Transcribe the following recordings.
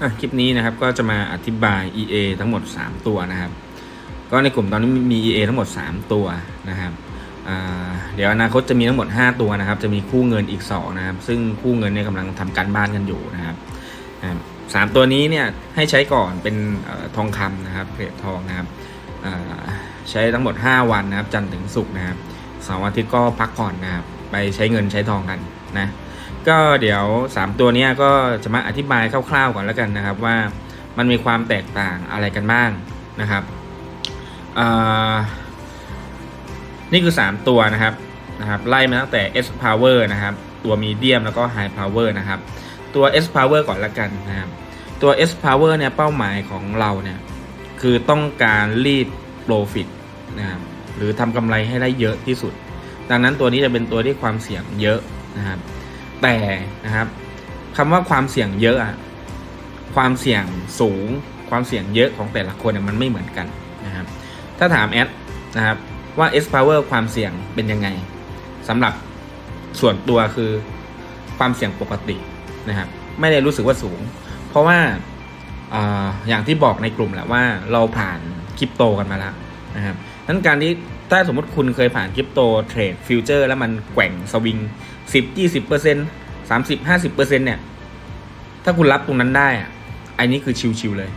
อะคลิปนี้นะครับก็จะมาอธิบาย EA ทั้งหมด 3 ตัวนะครับ ก็ในกลุ่มตอนนี้มี EA ทั้งหมด 3 ตัวนะครับเดี๋ยวอนาคตจะมีทั้งหมด 5 ตัวนะครับ จะมีคู่เงินอีก2นะครับ ซึ่งคู่เงินเนี่ยกำลังทำการบ้านกันอยู่นะครับสามตัวนี้เนี่ยให้ใช้ก่อนเป็นทองคำนะครับเกรดทองนะครับใช้ทั้งหมด 5 วันนะครับ จันทร์ถึงศุกร์นะครับเสาร์อาทิตย์ก็พักผ่อนนะครับ ไปใช้เงินใช้ทองกันนะ ก็เดี๋ยว 3 ตัวนี้ก็จะมาอธิบายคร่าวๆก่อนแล้วกันนะครับว่ามันมีความแตกต่างอะไรกันบ้างนะครับนี่คือ 3 ตัวนะครับนะครับไล่มาตั้งแต่ S power นะครับตัว medium แล้วก็ high power นะครับตัว S power ก่อนละกันนะครับตัว S power เนี่ยเป้าหมายของเราเนี่ยคือต้องการรีด profit นะครับหรือทำกำไรให้ได้เยอะที่สุด ดังนั้นตัวนี้จะเป็นตัวที่ความเสี่ยงเยอะนะครับ แต่นะครับคำว่าความเสี่ยงเยอะอะความเสี่ยงสูง ความเสี่ยงเยอะของแต่ละคนเนี่ยมันไม่เหมือนกันนะครับถ้าถามแอดนะครับว่า S power ความเสี่ยงเป็นยังไงสำหรับส่วนตัวคือความเสี่ยงปกตินะครับไม่ได้รู้สึกว่าสูง เพราะว่าอาอย่างที่บอกในกลุ่มแหละว่าเราผ่านคริปโตกันมาแล้วนะครับนั้นการที่ถ้าสมมติคุณเคยผ่านคริปโตเทรดฟิวเจอร์แล้วมันแกว่งสวิง สิบยี่สิบเปอร์เซ็นสามสิบห้าสิบเปอร์เซ็นเนี่ย ถ้าคุณรับตรงนั้นได้อะอันนี้คือชิวๆเลย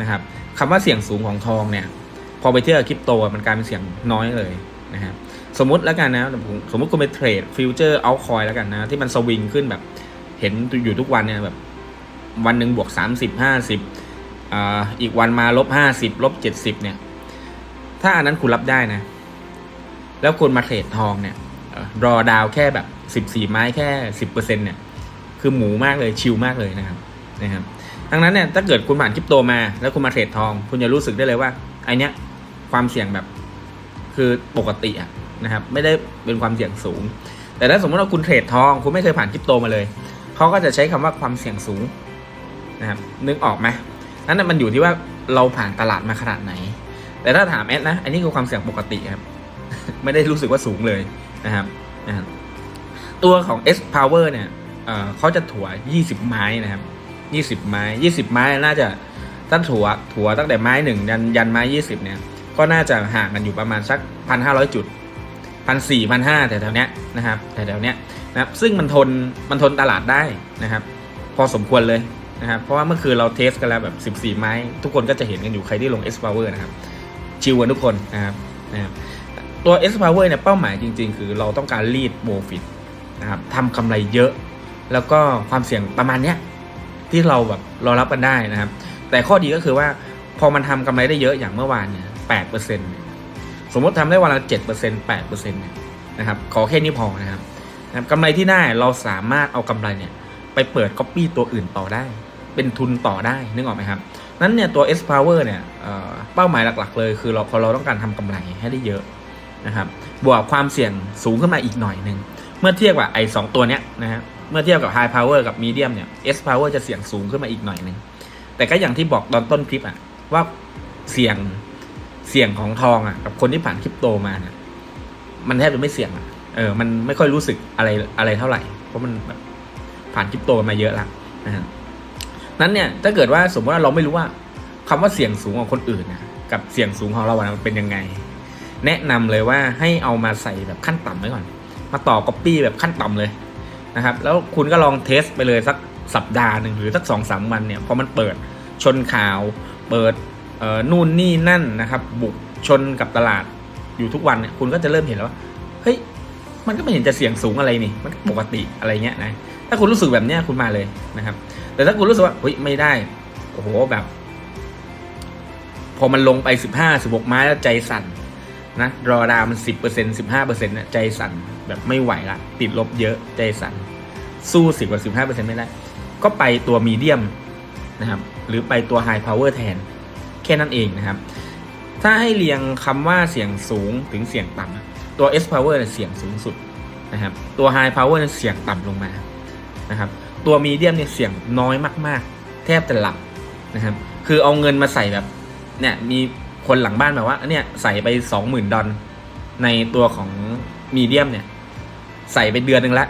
นะครับคำว่าเสี่ยงสูงของทองเนี่ย พอไปเที่ยบกับคริปโตมันกลายเป็นเสี่ยงน้อยเลยนะครับสมมติแล้วกันนะสมมติคุณไปเทรดฟิวเจอร์เอาคอยแล้วกันนะที่มันสวิงขึ้นแบบเห็นอยู่ทุกวันเนี่ยแบบวันหนึ่งบวกสามสิบห้าสิบอ่าอีกวันมาลบห้าสิบลบเจ็ดสิบเนี่ย ถ้าอันนั้นคุณรับได้นะ แล้วคุณมาเทรดทองเนี่ยรอดาวแค่แบบ สิบสี่ไม้แค่สิบเปอร์เซ็นเนี่ยคือหมูมากเลยชิลมากเลยนะครับนะครับดังนั้นเนี่ยถ้าเกิดคุณผ่านคริปโตมา แล้วคุณมาเทรดทอง คุณจะรู้สึกได้เลยว่าไอเนี้ยความเสี่ยงแบบคือปกติอะนะครับไม่ได้เป็นความเสี่ยงสูง แต่ถ้าสมมติว่าคุณเทรดทอง คุณไม่เคยผ่านคริปโตมาเลยเขาก็จะใช้คำว่าความเสี่ยงสูงนะครับนึกออกไหมนั้นนะมันอยู่ที่ว่าเราผ่านตลาดมาขนาดไหน แต่ถ้าถามแอดนะ อันนี้คือความเสี่ยงปกติครับ ไม่ได้รู้สึกว่าสูงเลยนะครับนะครับ ตัวของ S Power เนี่ยเอ่อเขาจะถั่ว 20 ไม้นะครับ 20 ไม้ 20 ไม้น่าจะถ้าถั่วถั่วตั้งแต่ไม้หนึ่งยันยันไม้ 20 เนี่ย ก็น่าจะห่างกันอยู่ประมาณสัก 1,500 จุด 1,400 1,500แต่แถวๆเนี้ยนะครับแต่แถวๆเนี้ยนะครับซึ่งมันทนมันทนตลาดได้นะครับ พอสมควรเลยนะครับ เพราะว่าเมื่อคืนเราเทสกันแล้วแบบ 14 ไม้ ทุกคนก็จะเห็นกันอยู่ใครที่ลง S Power นะครับ ชิวกันทุกคนนะครับนะครับตัว S Power เนี่ยเป้าหมายจริง ๆ คือเราต้องการรีดโบฟิต นะครับทำกำไรเยอะ แล้วก็ความเสี่ยงประมาณเนี้ยที่เราแบบรารับกันได้นะครับ แต่ข้อดีก็คือว่าพอมันทำกำไรได้เยอะอย่างเมื่อวานเนี่ยแปดเปอร์เซ็นต์สมมติทำได้วันละเจ็ดเปอร์เซ็นต์แปดเปอร์เซ็นต์นะครับ ขอแค่นี้พอนะครับนะบกำไรที่ได้เราสามารถเอากำไรเนี่ยไปเปิดก๊อปปี้ตัวอื่นต่อได้ เป็นทุนต่อได้นึกออกไหมครับ นั้นเนี่ยตัว S Power เนี่ยเอ่อเป้าหมายหลักๆ เลย คือเราพอเราต้องการทำกำไรให้ได้เยอะนะครับ บวกความเสี่ยงสูงขึ้นมาอีกหน่อยหนึ่ง เมื่อเทียบกับไอ้สองตัวเนี้ยนะฮะเมื่อเทียบกับ High Power กับ Medium เนี่ย S Power จะเสียงสูงขึ้นมาอีกหน่อยหนึ่งแต่ก็อย่างที่บอกตอนต้นคลิปอะว่าเสียงเสียงของทองอะกับคนที่ผ่านคริปโตมาเนี่ยมันแทบจะไม่เสี่ยงอะเออ มันไม่ค่อยรู้สึกอะไรอะไรเท่าไหร่ เพราะมันผ่านคริปโตกันมาเยอะแล้วนะฮะนั้นเนี่ยถ้าเกิดว่าสมมติว่าเราไม่รู้ว่าคำว่าเสี่ยงสูงของคนอื่นนะกับเสี่ยงสูงของเราอะมันเป็นยังไง แนะนำเลยว่าให้เอามาใส่แบบขั้นต่ำไว้ก่อน มาต่อก๊อปปี้แบบขั้นต่ำเลยนะครับ แล้วคุณก็ลองเทสไปเลยสักสัปดาห์หนึ่งหรือสักสองสามวันเนี่ยพอมันเปิดชนข่าว เปิดนู่นนี่นั่นนะครับ บุกชนกับตลาดอยู่ทุกวันเนี่ยคุณก็จะเริ่มเห็นแล้วว่าเฮ้ยมันก็ไม่เห็นจะเสี่ยงสูงอะไรนี่ มันปกติอะไรเงี้ยนะ ถ้าคุณรู้สึกแบบเนี้ยคุณมาเลยนะครับ แต่ถ้าคุณรู้สึกว่าเฮ้ยไม่ได้ โอ้โหแบบ พอมันลงไปสิบห้าสิบหกไม้แล้วใจสั่น นะรอดามันสิบเปอร์เซ็นสิบห้าเปอร์เซ็นต์เนี่ยใจสั่นแบบไม่ไหวละ ติดลบเยอะใจสั่นสู้สิบกว่าสิบห้าเปอร์เซ็นต์ไม่ได้ ก็ไปตัวมีเดียมนะครับ หรือไปตัวไฮพาวเวอร์แทน แค่นั้นเองนะครับ ถ้าให้เรียงคำว่าเสียงสูงถึงเสียงต่ำตัว S power เนี่ยเสียงสูงสุดนะครับตัว High power เนี่ยเสียงต่ำลงมานะครับตัวมีเดียมเนี่ยเสียงน้อยมาก ๆ แทบจะหลับนะครับคือเอาเงินมาใส่แบบเนี่ยมี คนหลังบ้านแบบว่าเนี่ยใส่ไปสองหมื่นดอลในตัวของมีเดียมเนี่ย ใส่ไปเดือนหนึ่งล้ว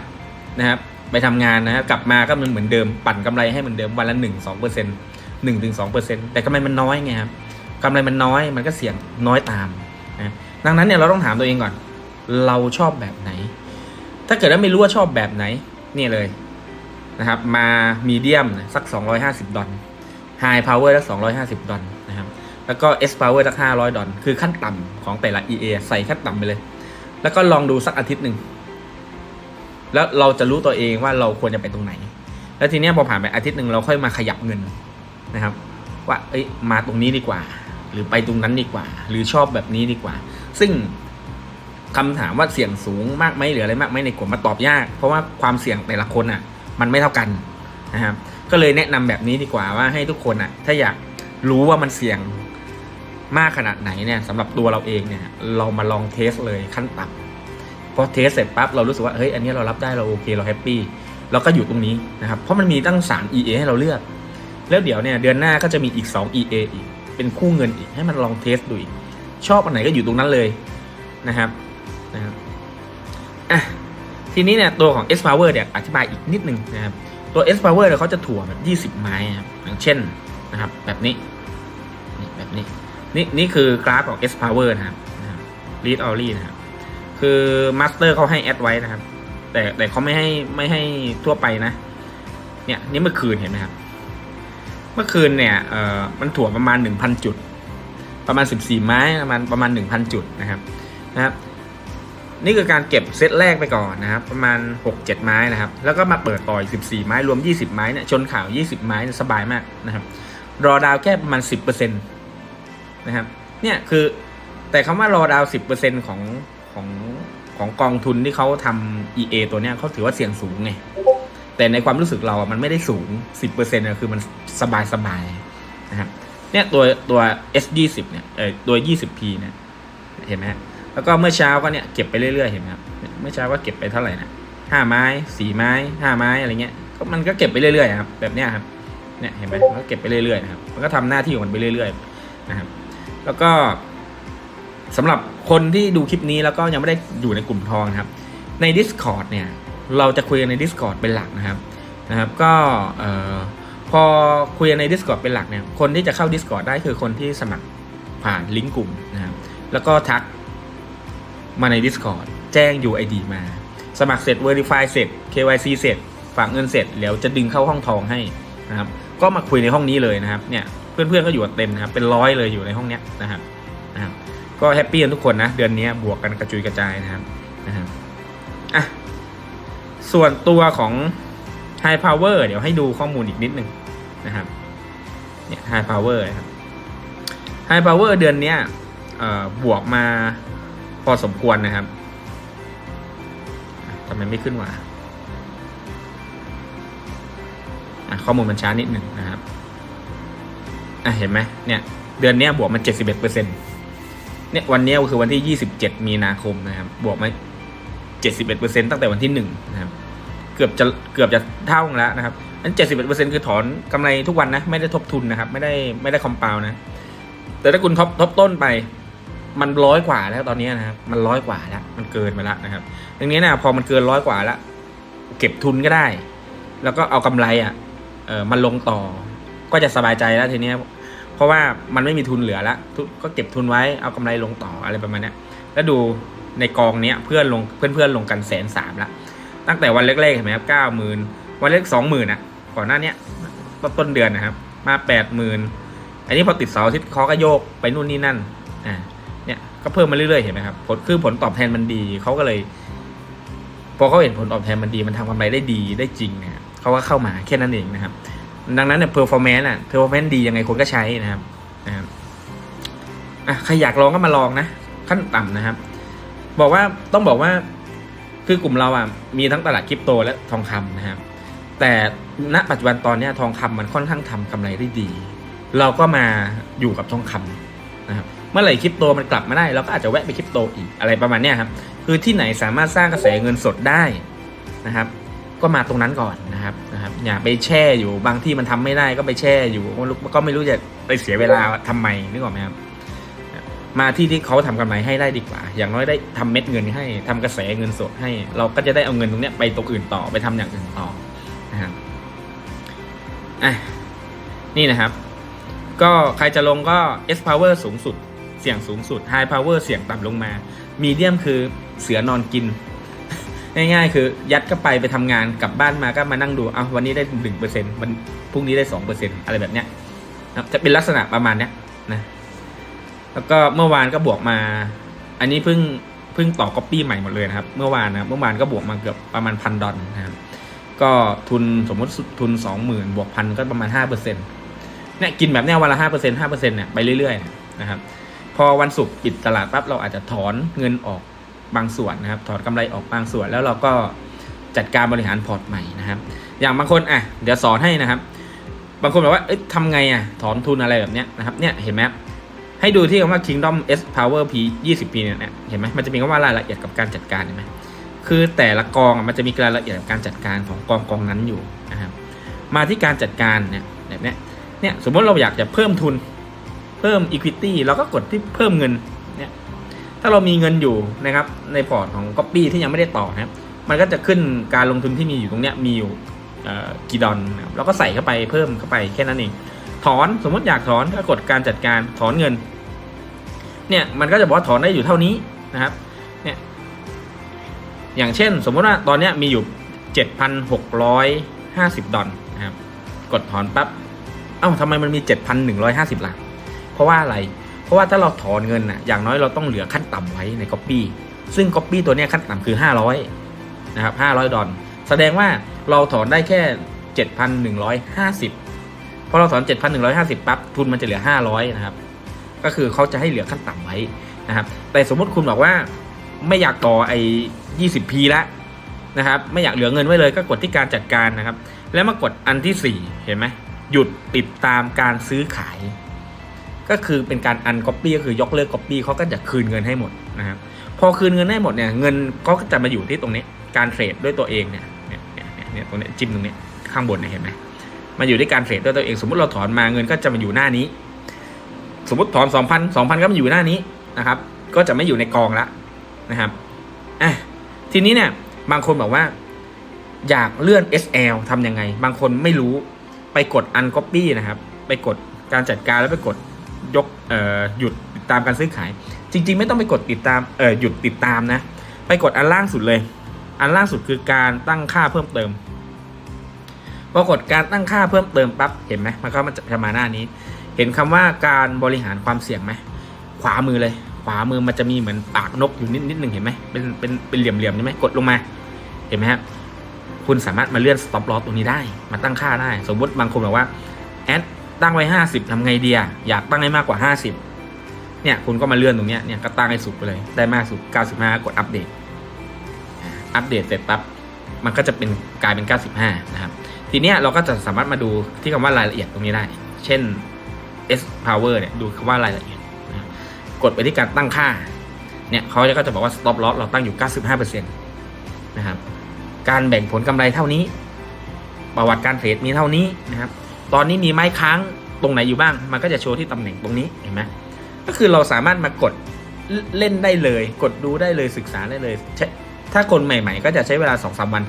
นะครับ ไปทำงานนะครับกลับมาก็มันเหมือนเดิมปั่นกำไรให้เหมือนเดิมวันละหนึ่งสองเปอร์เซ็นต์หนึ่งถึงสองเปอร์เซ็นต์แต่กำไรมันน้อยไงครับกำไรมันน้อยมันก็เสี่ยงน้อยตามนะดังนั้นเนี่ยเราต้องถามตัวเองก่อน เราชอบแบบไหน ถ้าเกิดว่าไม่รู้ว่าชอบแบบไหนนี่เลยนะครับ มามีเดียมสัก 250 ดอลไฮพาวเวอร์สัก250 ดอลนะครับ แล้วก็ S power สัก500 ดอลคือขั้นต่ำของแต่ละ EA ใส่ขั้นต่ำไปเลย แล้วก็ลองดูสักอาทิตย์หนึ่ง แล้วเราจะรู้ตัวเองว่าเราควรจะไปตรงไหน แล้วทีเนี้ยพอผ่านไปอาทิตย์หนึ่งเราค่อยมาขยับเงินนะครับ ว่าเอ้ยมาตรงนี้ดีกว่า หรือไปตรงนั้นดีกว่า หรือชอบแบบนี้ดีกว่า ซึ่งคำถามว่าเสี่ยงสูงมากไหมหรืออะไรมากไหมในกลุ่มมาตอบยาก เพราะว่าความเสี่ยงแต่ละคนอะ มันไม่เท่ากันนะครับก็เลยแนะนำแบบนี้ดีกว่าว่าให้ทุกคนอะ ถ้าอยากรู้ว่ามันเสี่ยง มากขนาดไหนเนี่ยสำหรับตัวเราเองเนี่ยเรามาลองเทสเลยขั้นต่ำพอเทสเสร็จปั๊บเรารู้สึกว่าเฮ้ยอันนี้เรารับได้เราโอเคเราแฮปปี้เราก็อยู่ตรงนี้นะครับเพราะมันมีตั้ง 3 EA ให้เราเลือก แล้วเดี๋ยวเนี่ยเดือนหน้าก็จะมีอีก 2 EA อีก เป็นคู่เงินอีกให้มันลองเทสดูอีกชอบอันไหนก็อยู่ตรงนั้นเลยนะครับนะครับอะทีนี้เนี่ยตัวของ S Power เนี่ยอธิบายอีกนิดนึงนะครับตัว S Power เนี่ยเขาจะถั่วแบบ 20 ไม้นะครับอย่างเช่นนะครับแบบนี้นี่แบบนี้ นี่นี่คือกราฟของ S Power นะครับนะครับ Read Only นะครับ คือ Master เขาให้แอดไว้นะครับ แต่แต่เขาไม่ให้ไม่ให้ทั่วไปนะ เนี่ยนี่เมื่อคืนเห็นไหมครับ เมื่อคืนเนี่ยเอ่อมันถั่วประมาณ 1,000 จุด ประมาณ 14 ไม้ประมาณประมาณ 1,000 จุดนะครับนะครับนี่คือการเก็บเซตแรกไปก่อนนะครับ ประมาณ 6-7 ไม้นะครับ แล้วก็มาเปิดต่ออีก14 ไม้รวม 20 ไม้เนี่ยชนข่าว 20 ไม้สบายมากนะครับรอดาวแค่ประมาณ 10%นะครับ เนี่ยคือแต่คำว่ารอดาว10%ของของของกองทุนที่เขาทำ EA ตัวเนี้ยเขาถือว่าเสี่ยงสูงไง แต่ในความรู้สึกเราอะมันไม่ได้สูง10%นะคือมันสบายสบายๆนะครับ เนี่ยตัวตัว S20 เนี่ยเออตัว 20P เนี่ยเห็นไหมฮะแล้วก็เมื่อเช้าก็เนี่ยเก็บไปเรื่อยๆเห็นไหมครับเมื่อเช้าก็เก็บไปเท่าไหร่นะห้าไม้สี่ไม้ห้าไม้อะไรเงี้ยก็มันก็เก็บไปเรื่อยๆครับแบบเนี้ยครับเนี่ยเห็นไหมมันก็เก็บไปเรื่อยๆนะครับมันก็ทำหน้าที่ของมันไปเรื่อยๆนะครับ แล้วก็สำหรับคนที่ดูคลิปนี้แล้วก็ยังไม่ได้อยู่ในกลุ่มทองนะครับ ใน Discord เนี่ย เราจะคุยกันใน Discord เป็นหลักนะครับนะครับ ก็พอคุยใน Discord เป็นหลักเนี่ย คนที่จะเข้า Discord ได้คือคนที่สมัครผ่านลิงก์กลุ่มนะครับ แล้วก็ทักมาใน Discord แจ้ง UID มา สมัครเสร็จ Verify เสร็จ KYC เสร็จ ฝากเงินเสร็จเดี๋ยวจะดึงเข้าห้องทองให้นะครับ ก็มาคุยในห้องนี้เลยนะครับ เนี่ย เพื่อนๆก็อยู่กันเต็มนะครับเป็นร้อยเลยอยู่ในห้องเนี้ยนะครับนะครับก็แฮปปี้กันทุกคนนะเดือนนี้บวกกันกระจุยกระจายนะครับนะครับอะส่วนตัวของ High Power เดี๋ยวให้ดูข้อมูลอีกนิดหนึ่งนะครับเนี่ย High Power นะครับ High Power เดือนเนี้ยเอ่อบวกมาพอสมควรนะครับทำไมไม่ขึ้นวะอะข้อมูลมันช้านิดหนึ่งนะครับ อะเห็นไหมเนี่ยเดือนนี้บวกมา 71%เนี่ยวันนี้คือวันที่ 27 มีนาคมนะครับบวกมา 71%ตั้งแต่วันที่1นะครับเกือบจะเกือบจะเท่าแล้วนะครับอัน 71%คือถอนกำไรทุกวันนะไม่ได้ทบทุนนะครับไม่ได้ไม่ได้คอมเปานะ แต่ถ้าคุณทบทบต้นไปมันร้อยกว่าแล้วตอนนี้นะครับมันร้อยกว่าแล้วมันเกินไปแล้วนะครับดังนี้นะพอมันเกินร้อยกว่าแล้วเก็บทุนก็ได้ แล้วก็เอากำไรอะเออมันลงต่อ ก็จะสบายใจแล้วทีเนี้ยเพราะว่ามันไม่มีทุนเหลือแล้วก็เก็บทุนไว้เอากำไรลงต่ออะไรประมาณนี้แล้วดูในกองเนี้ยเพื่อนลงเพื่อนเพื่อนๆลงกันแสนสามละตั้งแต่วันแรกๆเห็นไหมครับเก้าหมื่นวันแรกสองหมื่นอะก่อนหน้าเนี้ยต้นต้นเดือนนะครับมาแปดหมื่นอันนี้พอติดเสาร์ทิตย์เขาก็โยกไปนู่นนี่นั่นอ่าเนี่ยก็เพิ่มมาเรื่อยๆเห็นไหมครับผลคือผลตอบแทนมันดีเขาก็เลยพอเขาเห็นผลตอบแทนมันดีมันทำกำไรได้ดีได้จริงเนี่ยเขาก็เข้ามาแค่นั้นเองนะครับ ดังนั้นเนี่ยเพอร์ฟอร์แมนซ์อะเพอร์ฟอร์แมนซ์ดียังไงคนก็ใช้นะครับนะครับอะใครอยากลองก็มาลองนะ ขั้นต่ำนะครับ บอกว่าต้องบอกว่าคือกลุ่มเราอะมีทั้งตลาดคริปโตและทองคำนะครับ แต่ณปัจจุบันตอนเนี้ยทองคำมันค่อนข้างทำกำไรได้ดี เราก็มาอยู่กับทองคำนะครับเมื่อไหร่คริปโตมันกลับมาได้เราก็อาจจะแวะไปคริปโตอีกอะไรประมาณเนี้ยครับคือที่ไหนสามารถสร้างกระแสเงินสดได้นะครับ ก็มาตรงนั้นก่อนนะครับนะครับอย่าไปแช่อยู่บางที่มันทำไม่ได้ก็ไปแช่อยู่ก็ไม่รู้จะไปเสียเวลาทำไมนึกออกไหมครับมาที่ที่เขาทำกำไรให้ได้ดีกว่า อย่างน้อยได้ทำเม็ดเงินให้ทำกระแสเงินสดให้ เราก็จะได้เอาเงินตรงนี้ไปตรงอื่นต่อไปทำอย่างอื่นต่อนะครับอะนี่นะครับ ก็ใครจะลงก็ S power สูงสุด เสี่ยงสูงสุด High power เสี่ยงต่ำลงมา Medium คือเสือนอนกิน ง่ายๆ คือยัดเข้าไปไปทำงานกลับบ้านมาก็มานั่งดูเอาวันนี้ได้หนึ่งเปอร์เซ็นต์วันพรุ่งนี้ได้สองเปอร์เซ็นต์อะไรแบบเนี้ยนะจะเป็นลักษณะประมาณเนี้ยนะแล้วก็เมื่อวานก็บวกมา อันนี้เพิ่งเพิ่งต่อก๊อปปี้ใหม่หมดเลยนะครับ เมื่อวานนะเมื่อวานก็บวกมาเกือบประมาณพันดอลนะครับก็ทุนสมมติทุนสองหมื่นบวกพันก็ประมาณห้าเปอร์เซ็นต์เนี่ยกินแบบเนี้ยวันละห้าเปอร์เซ็นต์ห้าเปอร์เซ็นต์เนี่ยไปเรื่อยๆนะครับพอวันศุกร์ปิดตลาดปั๊บเราอาจจะถอนเงินออก บางส่วนนะครับ ถอนกำไรออกบางส่วน แล้วเราก็จัดการบริหารพอร์ตใหม่นะครับ อย่างบางคนอะเดี๋ยวสอนให้นะครับ บางคนบอกว่าเอ๊ะทำไงอะถอนทุนอะไรแบบเนี้ยนะครับเนี่ยเห็นไหมให้ดูที่คำว่า Kingdom S Power P 20 P เนี่ยเนี่ยเห็นไหมมันจะมีคำว่ารายละเอียดกับการจัดการเห็นไหมคือแต่ละกองอะมันจะมีรายละเอียดกับการจัดการของกองกองนั้นอยู่นะครับมาที่การจัดการเนี่ยแบบเนี้ยเนี่ยสมมติเราอยากจะเพิ่มทุนเพิ่ม equity เราก็กดที่เพิ่มเงินเนี่ย ถ้าเรามีเงินอยู่นะครับในพอร์ตของ Copy ที่ยังไม่ได้ต่อนะครับมันก็จะขึ้นการลงทุนที่มีอยู่ตรงเนี้ยมีอยู่กี่ดอลนะครับเราก็ใส่เข้าไปเพิ่มเข้าไปแค่นั้นเองถอนสมมติอยากถอนก็กดการจัดการถอนเงินเนี่ยมันก็จะบอกว่าถอนได้อยู่เท่านี้นะครับเนี่ยอย่างเช่น สมมติว่าตอนนี้มีอยู่ 7,650 ดอลนะครับกดถอนปั๊บเอ้าทำไมมันมี 7,150ล่ะเพราะว่าอะไร เพราะว่าถ้าเราถอนเงินนะอย่างน้อยเราต้องเหลือขั้นต่ำไว้ใน Copy ซึ่ง Copy ตัวนี้ขั้นต่ำคือ 500นะครับ500 ดอลแสดงว่าเราถอนได้แค่ 7,150 พอเราถอน 7,150 ปั๊บทุนมันจะเหลือ 500 นะครับ ก็คือเขาจะให้เหลือขั้นต่ำไว้นะครับ แต่สมมติคุณบอกว่าไม่อยากต่อไอ้ 20p ละนะครับ ไม่อยากเหลือเงินไว้เลยก็กดที่การจัดการนะครับ แล้วมากดอันที่ 4 เห็นไหมหยุดติดตามการซื้อขาย ก็คือเป็นการอันก๊อปปี้ก็คือยกเลิกก๊อปปี้เขาก็จะคืนเงินให้หมดนะครับพอคืนเงินให้หมดเนี่ยเงินก็จะมาอยู่ที่ตรงนี้การเทรดด้วยตัวเองเนี่ยเนี่ยเนี่ยตรงนี้จิ้มตรงนี้ข้างบนเนี่ยเห็นไหมมาอยู่ที่การเทรดด้วยตัวเองสมมติเราถอนมาเงินก็จะมาอยู่หน้านี้ สมมติถอนสองพันสองพันก็มาอยู่หน้านี้นะครับ ก็จะไม่อยู่ในกองละนะครับอะทีนี้เนี่ยบางคนบอกว่าอยากเลื่อน SL ทำยังไง บางคนไม่รู้ไปกด uncopy นะครับ ไปกดการจัดการแล้วไปกด ยกหยุดติดตามการซื้อขาย จริง ๆ ไม่ต้องไปกดติดตามเออหยุดติดตามนะ ไปกดอันล่างสุดเลย อันล่างสุดคือการตั้งค่าเพิ่มเติมพอกดการตั้งค่าเพิ่มเติมปั๊บเห็นไหมมันก็มันจะมาหน้านี้ เห็นคำว่าการบริหารความเสี่ยงไหมขวามือเลย ขวามือมันจะมีเหมือนปากนกอยู่นิดนิดหนึ่งเห็นไหมเป็นเป็นเป็นเหลี่ยมๆใช่ไหมกดลงมา เห็นไหมครับคุณสามารถมาเลื่อน stop loss ตรงนี้ได้ มาตั้งค่าได้ สมมติบางคนบอกว่าแอด ตั้งไว้ 50ทำไงเดีอะอยากตั้งให้มากกว่า 50 เนี่ยคุณก็มาเลื่อนตรงเนี้ยเนี่ยก็ตั้งให้สุดไปเลย ได้มากสุด 95 กดอัปเดต อัปเดตเสร็จปั๊บมันก็จะเป็นกลายเป็น 95 นะครับ ทีเนี้ยเราก็จะสามารถมาดูที่คำว่ารายละเอียดตรงนี้ได้ เช่น S power เนี่ยดูคำว่ารายละเอียดนะกดไปที่การตั้งค่า เนี่ยเขาก็จะบอกว่า stop loss เราตั้งอยู่ 95%นะครับ การแบ่งผลกำไรเท่านี้ ประวัติการเทรดมีเท่านี้นะครับ ตอนนี้มีไม้ค้างตรงไหนอยู่บ้าง มันก็จะโชว์ที่ตำแหน่งตรงนี้เห็นไหมก็คือเราสามารถมากดเล่นได้เลย กดดูได้เลยศึกษาได้เลยใช่ถ้าคนใหม่ ๆ ก็จะใช้เวลา2อสวัน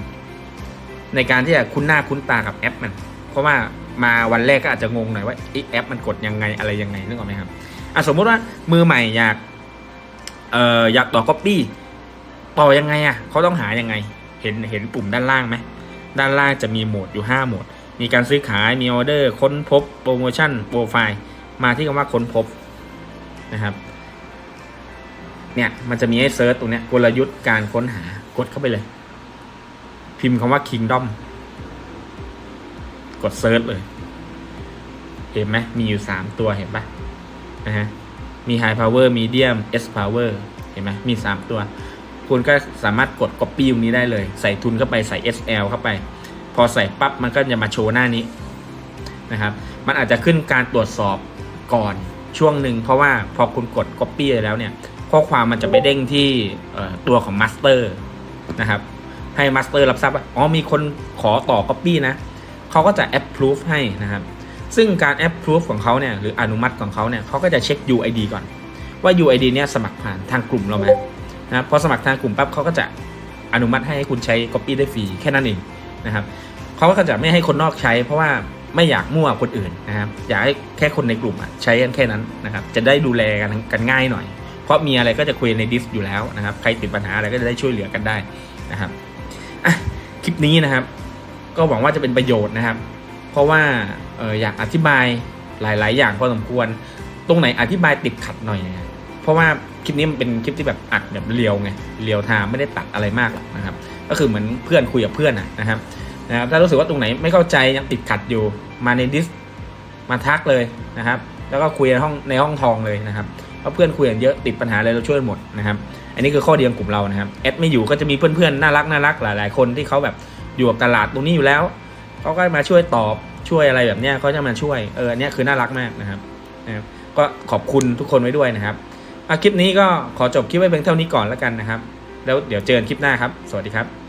ในการที่จะคุ้นหน้าคุ้นตากับแอปมัน เพราะว่ามาวันแรกก็อาจจะงงหน่อยว่าไอแอปมันกดยังไงอะไรยังไงนึกออกไหมครับอะสมมติว่ามือใหม่อยากเอ่ออยากต่อก๊อปปี้ต่อยังไงอะเขาต้องหายังไง เห็นเห็นปุ่มด้านล่างไหมด้านล่างจะมีโหมดอยู่ 5 โหมด มีการซื้อขายมีออเดอร์ค้นพบโปรโมชั่นโปรไฟล์มาที่คำว่าค้นพบนะครับเนี่ยมันจะมีให้เซิร์ชตรงเนี้ยกลยุทธ์การค้นหากดเข้าไปเลย พิมพ์คำว่า Kingdom กดเซิร์ชเลย เห็นไหมมีอยู่ 3 ตัวเห็นปะนะฮะมี High Power Medium S Power เห็นไหมมี 3 ตัว คุณก็สามารถกด Copy ตรงนี้ได้เลย ใส่ทุนเข้าไปใส่ SL เข้าไป พอใส่ปั๊บมันก็จะมาโชว์หน้านี้นะครับ มันอาจจะขึ้นการตรวจสอบก่อนช่วงหนึ่งเพราะว่าพอคุณกด Copy ไปแล้วเนี่ย ข้อความมันจะไปเด้งที่ตัวของ Master นะครับ ให้ Master รับทราบว่าอ๋อมีคนขอต่อ Copy นะเขาก็จะ approve ให้นะครับ ซึ่งการ approve ของเขาเนี่ยหรืออนุมัติของเขาเนี่ยเขาก็จะเช็ค UID ก่อนว่า UID เนี่ยสมัครผ่านทางกลุ่มเราไหมนะพอสมัครทางกลุ่มปั๊บเขาก็จะอนุมัติให้คุณใช้ Copy ได้ฟรีแค่นั้นเอง นะครับเขาก็จะไม่ให้คนนอกใช้ เพราะว่าไม่อยากมั่วคนอื่นนะครับอยากให้แค่คนในกลุ่มใช้กันแค่นั้นนะครับจะได้ดูแลกันกันง่ายหน่อย เพราะมีอะไรก็จะคุยในดิสอยู่แล้วนะครับใครติดปัญหาอะไรก็จะได้ช่วยเหลือกันได้นะครับอะคลิปนี้นะครับ ก็หวังว่าจะเป็นประโยชน์นะครับ เพราะว่าอออยากอธิบายหลาย ๆ อย่างพอสมควร ตรงไหนอธิบายติดขัดหน่อยนะเพราะว่าคลิปนี้มันเป็นคลิปที่แบบอัดแบบเรียวไงเรียวทม์ไม่ได้ตัดอะไรมากหรอกนะครับ ก็คือเหมือนเพื่อนคุยกับเพื่อนนะครับนะครับถ้ารู้สึกว่าตรงไหนไม่เข้าใจยังติดขัดอยู่มาในดิสมาทักเลยนะครับ แล้วก็คุยในห้องในห้องทองเลยนะครับเพราะเพื่อนคุยกันเยอะติดปัญหาอะไรเราช่วยหมดนะครับ อันนี้คือข้อดีของกลุ่มเรานะครับแอดไม่อยู่ก็จะมีเพื่อนๆน่ารักน่ารักหลาย ๆ คนที่เขาแบบอยู่กับตลาดตรงนี้อยู่แล้วเขาก็มาช่วยตอบช่วยอะไรแบบเนี้ยเขาจะมาช่วยเอออันเนี้ยคือน่ารักมากนะครับนะครับก็ขอบคุณทุกคนไว้ด้วยนะครับคลิปนี้ก็ขอจบคลิปไว้เพียงเท่านี้ก่อนแล้วกันนะครับ แล้วเดี๋ยวเจอกันคลิปหน้าครับ สวัสดีครับ